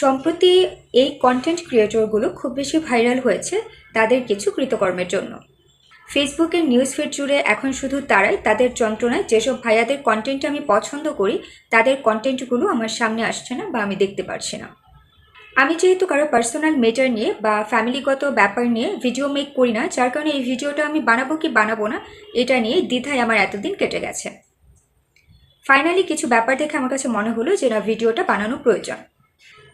সম্প্রতি এই কন্টেন্ট ক্রিয়েটরগুলো খুব বেশি ভাইরাল হয়েছে তাদের কিছু কৃতকর্মের জন্য। ফেসবুকের নিউজ ফিড জুড়ে এখন শুধু তারাই তাদের যন্ত্রণায় যেসব ভাইয়াদের কন্টেন্ট আমি পছন্দ করি, তাদের কন্টেন্টগুলো আমার সামনে আসছে না বা আমি দেখতে পারছি না। আমি যেহেতু কারও পার্সোনাল মেটার নিয়ে বা ফ্যামিলিগত ব্যাপার নিয়ে ভিডিও মেক করি না, যার কারণে এই ভিডিওটা আমি বানাবো কি বানাবো না, এটা নিয়ে দ্বিধায় আমার এতদিন কেটে গেছে। ফাইনালি কিছু ব্যাপার দেখে আমার কাছে মনে হলো যে না ভিডিওটা বানানো প্রয়োজন।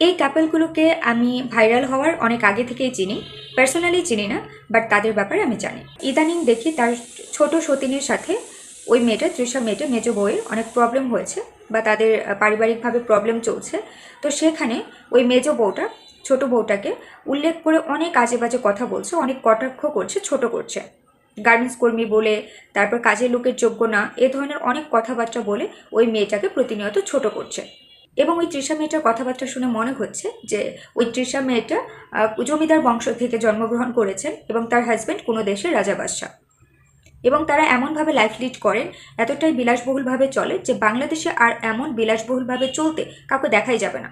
এই কাপলগুলোকে আমি ভাইরাল হওয়ার অনেক আগে থেকেই চিনি। পার্সোনালি চিনি না, বাট তাদের ব্যাপারে আমি জানি। ইদানিং দেখি তার ছোট সতীনের সাথে ওই মেয়েটা, তৃষা মেয়েটা, মেজো বউয়ের অনেক প্রবলেম হয়েছে বা তাদের পারিবারিকভাবে প্রবলেম চলছে। তো সেখানে ওই মেজো বউটা, ছোট বউটাকে উল্লেখ করে অনেক আজে বাজে কথা বলছে, অনেক কটাক্ষ করছে, ছোট করছে। গার্মেন্টস কর্মী বলে, তারপর কাজের লোকের যোগ্য না, এ ধরনের অনেক কথাবার্তা বলে ওই মেয়েটাকে প্রতিনিয়ত ছোট করছে। এবং ওই তৃষা মেয়েটার কথাবার্তা শুনে মনে হচ্ছে যে ওই তৃষা মেয়েটা জমিদার বংশ থেকে জন্মগ্রহণ করেছেন এবং তার হাজব্যান্ড কোনো দেশের রাজা বাদশাহ। এবং তারা এমনভাবে লাইফ লিড করেন, এতটাই বিলাসবহুলভাবে চলে যে বাংলাদেশে আর এমন বিলাসবহুলভাবে চলতে কাউকে দেখাই যাবে না।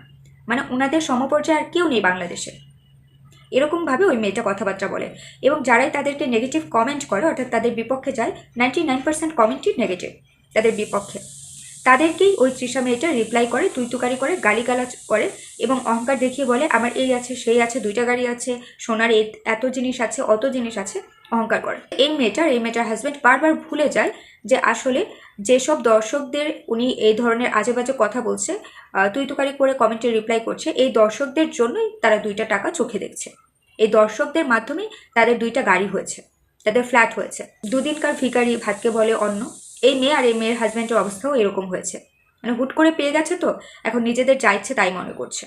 মানে ওনাদের সমপর্যায়ে আর কেউ নেই বাংলাদেশে। এরকমভাবে ওই মেয়েটা কথাবার্তা বলে। এবং যারাই তাদেরকে নেগেটিভ কমেন্ট করে, অর্থাৎ তাদের বিপক্ষে যায় নাইনটি নাইন পার্সেন্ট কমেন্টই নেগেটিভ তাদের বিপক্ষে। তাদেরকেই ওই তৃষা মেয়েটা রিপ্লাই করে তুই তুকারি করে গালিগালাজ করে এবং অহংকার দেখিয়ে বলে আমার এই আছে সেই আছে দুইটা গাড়ি আছে সোনার এত জিনিস আছে অত জিনিস আছে অহংকার করে। এই মেয়েটার এই মেয়েটার হাজব্যান্ড বারবার ভুলে যায় যে আসলে যেসব দর্শকদের উনি এই ধরনের আজে বাজে কথা বলছে আহ, তুই তুকারি করে কমেন্টে রিপ্লাই করছে এই দর্শকদের জন্যই তারা দুইটা টাকা চোখে দেখছে। এই দর্শকদের মাধ্যমেই তাদের দুইটা গাড়ি হয়েছে তাদের ফ্ল্যাট হয়েছে। দুদিনকার ভিখারি ভাতকে বলে অন্য এই মেয়ে আর এই মেয়ের হাজব্যান্ডের অবস্থাও এরকম হয়েছে। মানে হুট করে পেয়ে গেছে তো, এখন নিজেদের যা ইচ্ছে তাই মনে করছে।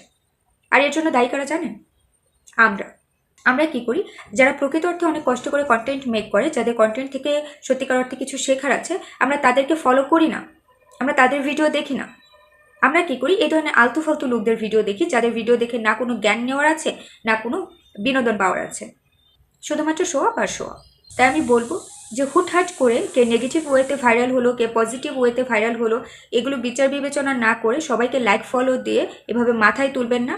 আর এর জন্য দায়ী কারা জানেন? আমরা। আমরা কি করি? যারা প্রকৃত অর্থে অনেক কষ্ট করে কন্টেন্ট মেক করে, যাদের কন্টেন্ট থেকে সত্যিকার অর্থে কিছু শেখার আছে, আমরা তাদেরকে ফলো করি না। আমরা তাদের ভিডিও দেখি না। আমরা কি করি? এই ধরনের আলতু ফালতু লোকদের ভিডিও দেখি, যাদের ভিডিও দেখে না কোনো জ্ঞান নেওয়ার আছে, না কোনো বিনোদন পাওয়ার আছে। শুধুমাত্র শো আপ আর শো তাই আমি বলব যে হুটহাট করে কে নেগেটিভ ওয়েতে ভাইরাল হলো, কে পজিটিভ ওয়েতে ভাইরাল হলো, এগুলো বিচার বিবেচনা না করে সবাইকে লাইক ফলো দিয়ে এভাবে মাথায় তুলবেন না।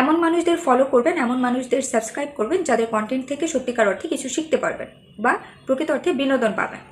এমন মানুষদের ফলো করবেন, এমন মানুষদের সাবস্ক্রাইব করবেন যাদের কন্টেন্ট থেকে সত্যিকার অর্থে কিছু শিখতে পারবেন বা প্রকৃত অর্থে বিনোদন পাবেন।